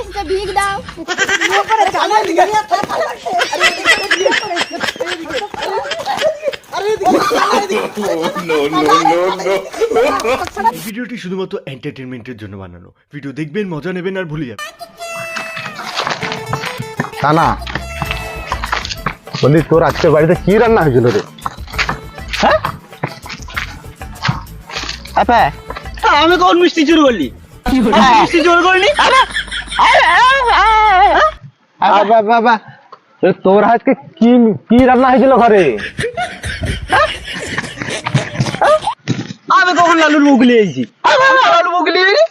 এসেছে ভিক দাও ভিডিওটি শুধুমাত্র এন্টারটেনমেন্টের জন্য বানানো। ভিডিও দেখবেন, মজা নেবেন আর ভুলে যাবেন। তা না বলি, তোর আজকে বাড়িতে কি রান্না হয়েছিল রে? আমি কোন মিষ্টি চুরি করলি মিষ্টি চুরি করলি বাবা তোর আজকে কি কি রান্না হয়েছিল ঘরে আমি কখন লালুর মুখ হয়েছি লালুর মুখ নিয়ে কি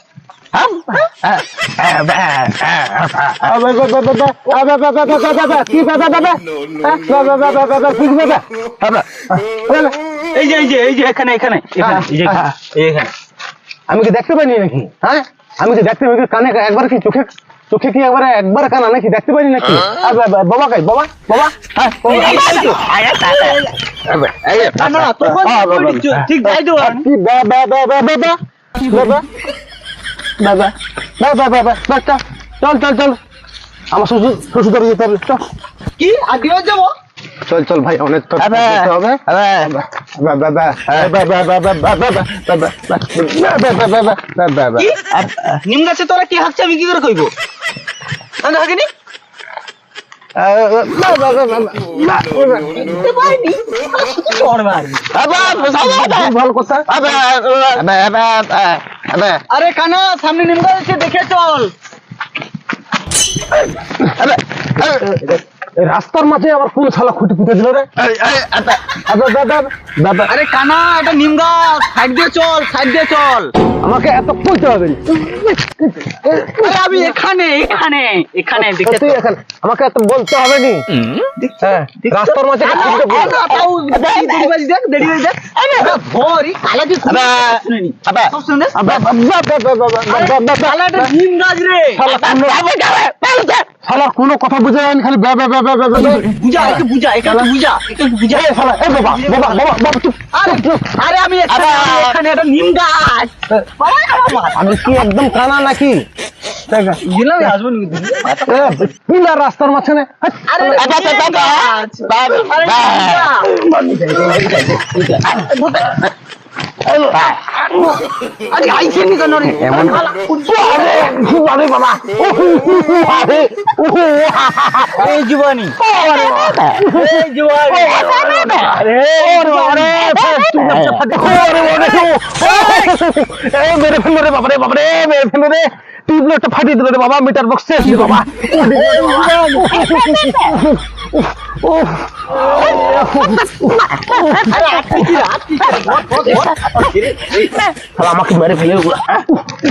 বাবা বাবা বাবা বাবা বাবা বাবা বাবা এই যে এই যে এই যে এখানে এখানে এখানে আমি কি দেখতে পাইনি নাকি হ্যাঁ আমি কি দেখতে পাই কানে একবার কি চোখে চোখে কি একবার একবার কানা নাকি দেখতে পারি নাকি বাবা কাই বাবা বাবা চল চল চল আমার শ্বশুর শ্বশুর যেতে হবে চল কি আগে যাব চল চল ভাই অনেক তো হবে নিম গাছে তোরা কি হাঁকছে আমি কি করে কইব না হাঁকেনি আরে কানা সামনে নিম গাছ দেখে চল রাস্তার মাঝে আবার কোন শালা খুঁটি পুঁতে দিল রে দাদা আরে কানা এটা নিম গাছ সাইড দিয়ে চল সাইড দিয়ে চল আমাকে এত কইতে হবে আমি এখানে এখানে এখানে দেখে সত্যি এখন আমাকে এত বলতে হবে নি হ্যাঁ, রাস্তার মাঝে দেখ দেরি হয়ে যাক ভরি কালা দি শুনেনি সব শুনে কালাটা নিম গাছ রে শালা কোনো কথা বুঝে যায়নি খালি বে বে বে বে বে বে বে। বুঝা একটু বুঝা একটু বুঝা একটু বুঝা। এই শালা এই বাবা বাবা বাবা বাবা চুপ আরে আরে আমি এখানে এটা নিম গাছ। আমি কি একদম কানা নাকি? এ, রাস্তার মাঝখানে। আরে আরে নিম গাছ। আরে আইছে নি কেন রে? এমন আরে আরে বাবা। আরে এই জীবনী। এই জীবনী। আরে আরে তুই বাচ্চা ফাটে আরে আরে। মেরে ফেলো রে বাবা রে বাবা রে মেরে ফেলো রে। টিউবলাইটটা ফাটিয়ে দিল রে বাবা মিটার বক্স। শেষ বাবা। আমাকে মেরে ফেলে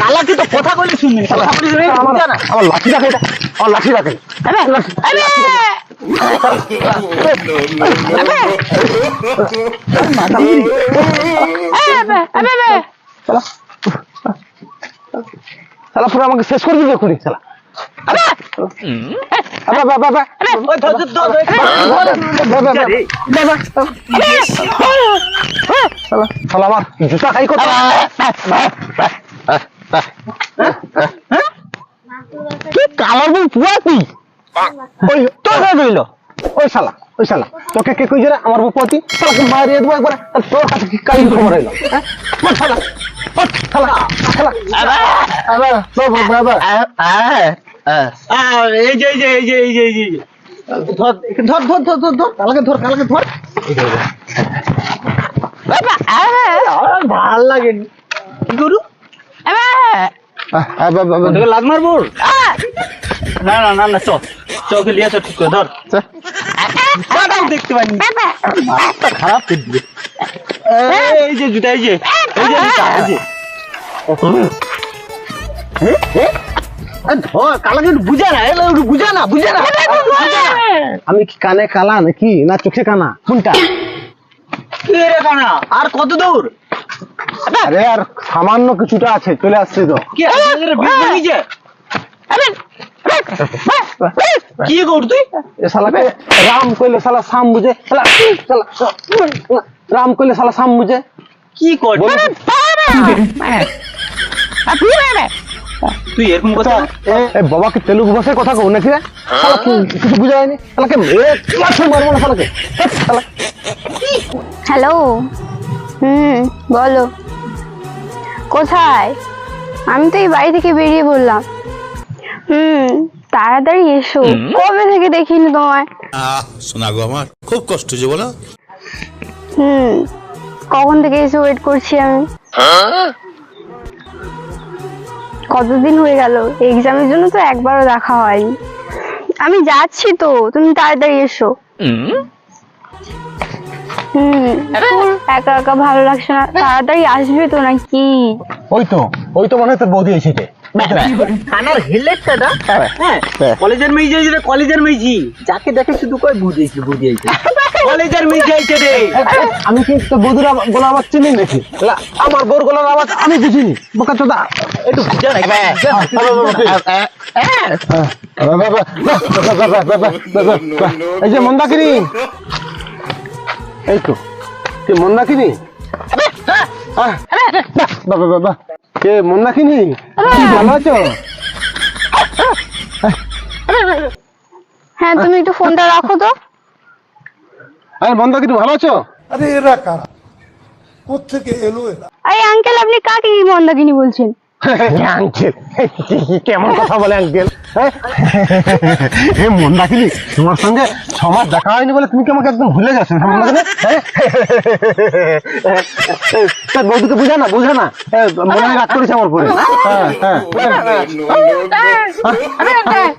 কালাকে তো কথা বলে শুনবি আমার লাঠি রাখে আমার লাঠি রাখে। পুরো আমাকে শেষ করে দিবে খুনি শালা। আমার জুতা খাই কত কি কালার বল পুয়া তুই ওই তোর কে কইলো ওই শালা ওই শালা তোকে কে কইছে রে আমার বউপতি শালাকে মারিয়ে দেবো একবার আর তোর হাতে কি কাই খবর হইল হ্যাঁ ওই শালা ওই শালা শালা আবে বাবা বাবা আর এই যে এই যে এই যে এই যে এই যে এই যে। ধর ধর ধর ধর ধর ধর কালাকে ধর কালাকে ধর। ভালো লাগে। কি করু? লাগ মারবো? না না না না চ চোখে লিয়ে চ ঠিক করে ধর। দেখতে পাইনি। খারাপ এই যে জুতা এই যে। এই যে জুতা এই যে আমি কি কানে কালা নাকি না চোখে কানা? কোনটা? কি রে কানা? আর কত দূর? আরে আর সামান্য কিছুটা আছে চলে আসছে তো। কি কর তুই? শালাকে রাম কইলে শালা সাম বুঝে। শালা রাম কইলে শালা সাম বুঝে। কি কর। তুই এরকম কথা এ বাবা কি তেলুগু ভাষায় কথা কও নাকি রে? শালা কিছু বুঝা শালাকে মেরে ক্লাসে মারবো না শালাকে। হেৎ, শালা। হ্যালো। হুম বলো। কোথায়? আমি তো এই বাড়ি থেকে বেরিয়ে বললাম হুম তাড়াতাড়ি এসো। কবে থেকে দেখিনি তোমায়? আহ শোনা গো আমার খুব কষ্ট যে বলো। হুম কখন থেকে এসে ওয়েট করছি আমি? কতদিন হয়ে গেল? এক্সামের জন্য তো একবারও দেখা হয়নি। আমি যাচ্ছি তো তুমি তাড়াতাড়ি এসো। হুম? একা একা ভালো লাগছে না। তাড়াতাড়ি আসবে তো নাকি? ওই তো ওই তো মনে হয় তোর বৌদি এসেছে। কানার হেলেটটা হ্যাঁ কলেজের মেয়ে কলেজের মেয়েছি যাকে দেখে শুধু কয় বুঝেছি বুঝেছি কলেজের রে। আমি কি আবা- গলার আওয়াজ চিনি নাকি? আমার বউর গলার আওয়াজ আমি বুঝিনি বোকা চোদা। একটু এই যে মন্দাকিনী। এই তো। কে মন্দাকিনী? বাহ, বাহ। কে মন্দাকিনী? কি ভালো আছো? হ্যাঁ তুমি একটু ফোনটা রাখো তো। আরে মন্দাকিনী ভালো আছো? আরে এরা কারা? কোথেকে এলো এরা? আরে আঙ্কেল আপনি কাকে কি মন্দাকিনী বলছেন? আঙ্কেল কেমন কথা বলে আঙ্কেল মন্দাকিনী তোমার সঙ্গে সমাজ দেখা হয়নি বলে তুমি কি আমাকে একদম ভুলে যাচ্ছ না মন্দাকিনী হ্যাঁ? বৌদিকে বুঝা না বুঝা না। মনে হয় রাগ করেছে আমার পরে হ্যাঁ, হ্যাঁ। হ্যাঁ?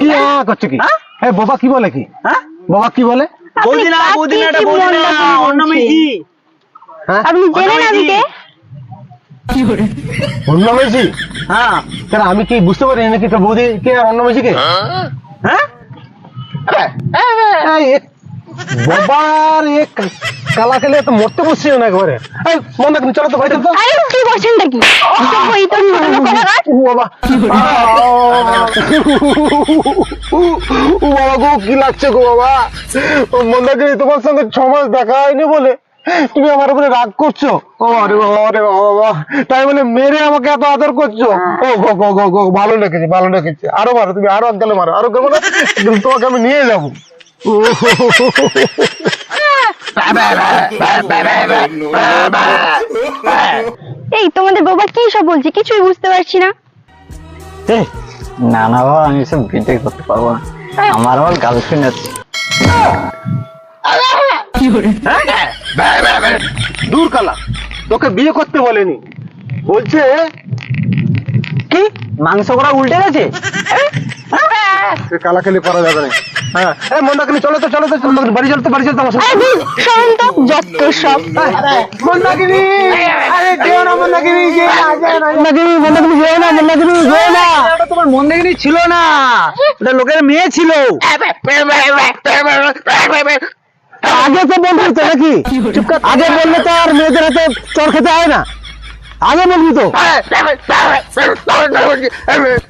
কি করছে কি? হ্যাঁ বাবা কি বলে কি? হ্যাঁ? বাবা কি বলে? বৌদি না বৌদি না এটা বৌদি না ওর নামে কি হ্যাঁ? আপনি জেনেন আমি কে? অন্য মেয়েছি হ্যাঁ। আমি কি বুঝতে পারি নাকি তো বৌদি কে আর অন্য মেয়েছি কে? হ্যাঁ? এ- বাবার এ কালা খেলে তো মরতে বসছি না এই মন চলো তো ভাই তো আরে কি করছেন নাকি? ওই তো ও বাবা ও বাবা গো কি লাগছে গো বাবা? মন্দাকিনী তোমার সঙ্গে ছ মাস দেখা হয়নি বলে। তুমি আমার উপরে রাগ করছ? ও আরে বাবা আরে বাবা। তাই বলে মেরে আমাকে এত আদর করছ? ও গো গো গো গো ভালো লেগেছে ভালো লেগেছে। আরও মারো তুমি আরও গেলে মারো। আরও মারো তোমাকে আমি নিয়ে যাব। এই তোমাদের বাবা কি সব বলছে? কিছুই বুঝতে পারছি না। না না বাবা আমি সব বিয়ে করতে পারব না। আমার আমার গার্লফ্রেন্ড আছে। দূর কালা তোকে বিয়ে করতে বলেনি। বলছে কি? মাংস করা উল্টে গেছে? কালা খেলে করা যাবে না। হ্যাঁ। এই মন্দাকিনী চলো তো চলো তো চলো তো, বাড়ি চলতে বাড়ি চলতে আমার আরে ধুর, শোন তো যত সব। মন্দাকিনী আরে যেও না মন্দাকিনী যে মন্দাকিনী মন্দাকিনী যেও না মন্দাকিনী যেও না। ওটা তোমার মন্দাকিনী ছিল না। ওটা লোকের মেয়ে ছিল। আগে তো বলবি তো নাকি? আগে বললে তো আর মেয়েদের হাতে চর খেতে হয় না। আগে বলবি তো। শুধু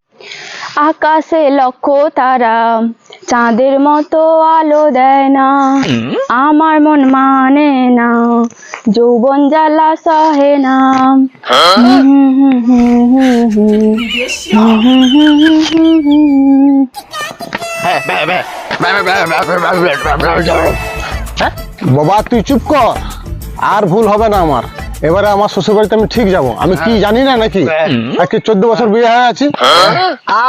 আকাশে লক্ষ তারা চাঁদের মতো আলো দেয় না আমার মন মানে না যৌবন জ্বালা সহে না বাবা তুই চুপ কর আর ভুল হবে না আমার এবারে আমার শ্বশুর বাড়িতে আমি ঠিক যাব। আমি কি জানি না নাকি? আজকে চোদ্দ বছর বিয়ে হয়ে আছি?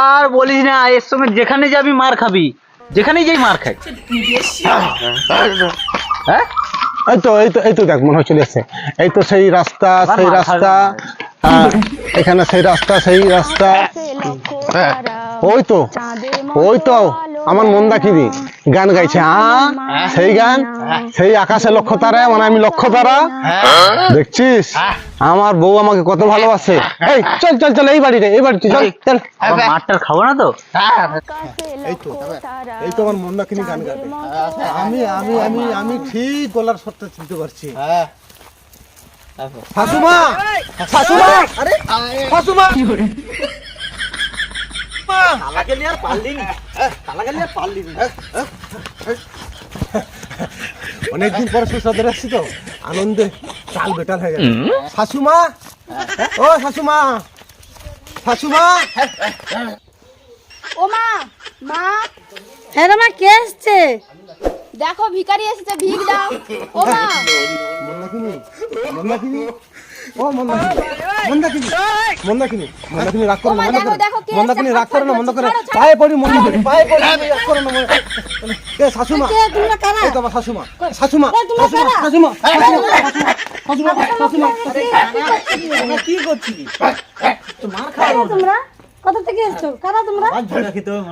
আর বলিস না এর সঙ্গে যেখানে যাবি মার খাবি। যেখানে যাই মার খাই। হ্যাঁ? এই তো এই তো এই তো দেখ মনে হয় চলে এসছে। এই তো সেই রাস্তা সেই রাস্তা হ্যাঁ, এখানে সেই রাস্তা সেই রাস্তা। ওই তো ওই তো। আমার মন্দাকিনী গান গাইছে সেই গান সেই আকাশে লক্ষ্য তারা মানে আমি লক্ষ্য তারা। দেখছিস? আমার বউ আমাকে কত ভালোবাসে। এই চল চল চল এই বাড়িতে এই বাড়িতে চল চল। মারটার খাব না তো? এই তো এই তো আমার মন্দাকিনী গান গাবে আমি আমি আমি আমি ঠিক গলার সত্য চিনতে পারছি। শাশুমা শাশুমা আরে! শাশুমা তালাকে নিয়ে আর পারলি নি তালাকে নিয়ে পারলি নি অনেকদিন পরে সুস্বাদের আসছি তো। আনন্দে চাল বেটাল হয়ে গেছে শাশুমা? ও শাশুমা! শাশুমা! ও মা মা। হ্যাঁ রে মা কে এসছে? দেখো ভিখারি এসেছে ভিক দাও। ও মা। মন্দাকিনী মন্দাকিনী। ও মন্দাকিনী। মন্দাকিনী। মন্দাকিনী মন্দাকিনী রাগ করো না মন্দাকিনী? রাগ করো না মন্দ করে। পায়ে পড়ি মন্দাকিনী। পায়ে পড়ি রাগ করো না মন্দ- এ শাশুমা। এ তোমার শাশুমা। শাশুমা? শাশুমা শাশুমা শাশুমা শাশুমা কি করছিস কারা তোমরা কোথা থেকে এসছো? কারা তোমরা?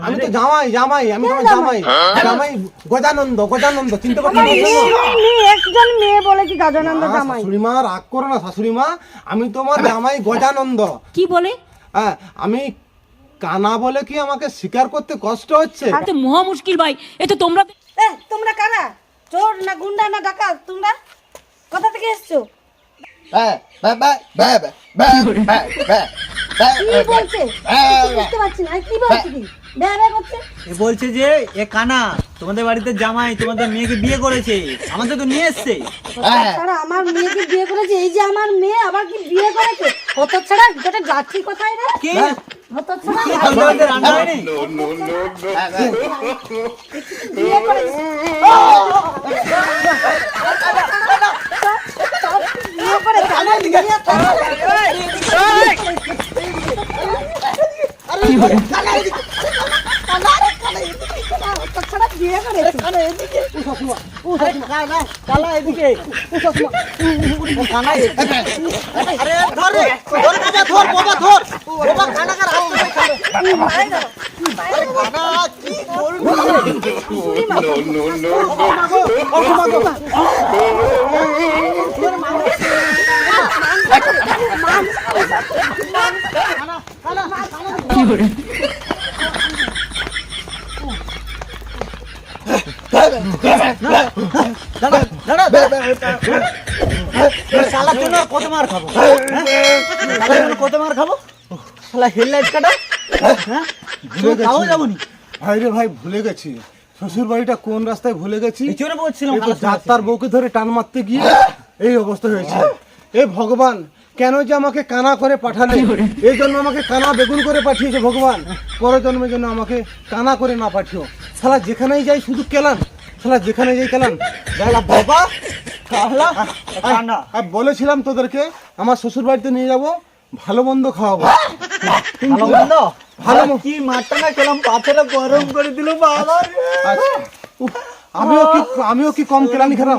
আমি তো জামাই জামাই আমি তোমার জামাই। জামাই। গজানন্দ গজানন্দ চিনতে মেয়ে, একজন মেয়ে বলে কি গাজানন্দ জামাই? শাশুড়ি মা রাগ করো না শাশুড়ি মা আমি তোমার জামাই গজানন্দ। কি বলে? হ্যাঁ আমি কানা বলে কি আমাকে স্বীকার করতে কষ্ট হচ্ছে? তো মহা মুশকিল ভাই এ তো তোমরা এ তোমরা কারা? চোর না গুন্ডা না ডাকাত? তোমরা? কোথা থেকে এসছো? কি বলছে কিছু বুঝতে পারছি না কি বলছে? কি ব্যা ব্যা করছে? এ বলছে যে এ কানা তোমাদের বাড়িতে জামাই তোমাদের মেয়েকে বিয়ে করেছে আমাদের তো নিয়ে এসছে। আমার মেয়েকে বিয়ে করেছে এই যে আমার মেয়ে আবার কি বিয়ে করেছে? কত ছাড়া যেটা যাচ্ছি কোথায় রে? কি? তোমাদের রান্না হয়নি? বিয়ে কার হাত শালা কত মার খাব? হ্যাঁ? শালা তুই না কত মার খাব? শালা হেডলাইট কাটা? হ্যাঁ? ভাই রে ভাই ভুলে গেছি। শ্বশুর বাড়িটা কোন রাস্তায় ভুলে গেছি? বলছিলাম এই বউকে ধরে টান মারতে গিয়ে এই অবস্থা হয়েছে। এ ভগবান কেন যে আমাকে কানা করে পাঠালে? এই জন্য আমাকে কানা বেগুন করে পাঠিয়েছে ভগবান। পরের জন্মের জন্য আমাকে কানা করে না পাঠিও। শালা যেখানেই যাই শুধু কেলান শালা যেখানে যাই কেলান বাবা আর বলেছিলাম তোদেরকে আমার শ্বশুর বাড়িতে নিয়ে যাব ভালো মন্দ খাওয়াবো। ভালো মন্দ? ভালো। কি না খেলাম গরম করে দিল বাবা। আচ্ছা। আমিও কি আমিও কি কম কেলানি খেলাম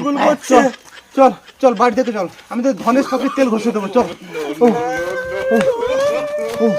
চল চল বাড়ি থেকে চল আমি তো ধনেশ পাখির তেল ঘষে দেবো চল ও ও উফ।